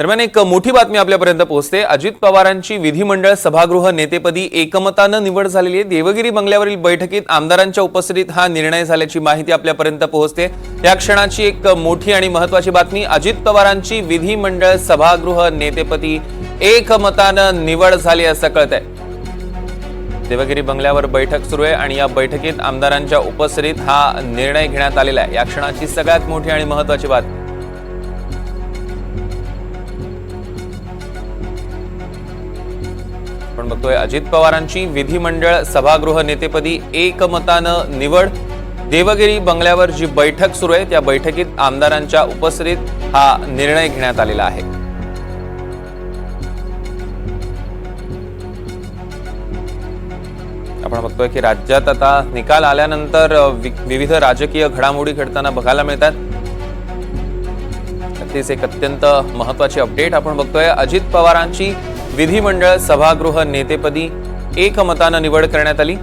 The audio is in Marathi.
दरम्यान एक मोठी बातमी आपल्यापर्यंत पोहोचते. अजित पवारांची विधिमंडळ सभागृह नेतेपदी एकमतानं निवड झालेली आहे. देवगिरी बंगल्यावरील बैठकीत आमदारांच्या उपस्थितीत हा निर्णय झाल्याची माहिती आपल्यापर्यंत पोहोचते. या क्षणाची एक मोठी आणि महत्वाची बातमी अजित पवारांची विधिमंडळ सभागृह नेतेपदी एकमतानं निवड झाली असं कळत आहे देवगिरी बंगल्यावर बैठक सुरू आहे आणि या बैठकीत आमदारांच्या उपस्थितीत हा निर्णय घेण्यात आलेला आहे. या क्षणाची सगळ्यात मोठी आणि महत्वाची बातमी. आपण बघतोय. अजित पवारांची विधिमंडळ सभागृह नेतेपदी एकमतानं निवड. देवगिरी बंगल्यावर जी बैठक सुरू आहे त्या बैठकीत आमदारांच्या उपस्थितीत हा निर्णय घेण्यात आलेला आहे. आपण बघतोय की राज्यात आता निकाल आल्यानंतर वि- विविध राजकीय घडामोडी घडताना बघायला मिळतात. तेच एक अत्यंत महत्वाची अपडेट आपण बघतोय. अजित पवारांची विधिमंडळ सभागृह नेतेपदी एकमतानं निवड करण्यात आली.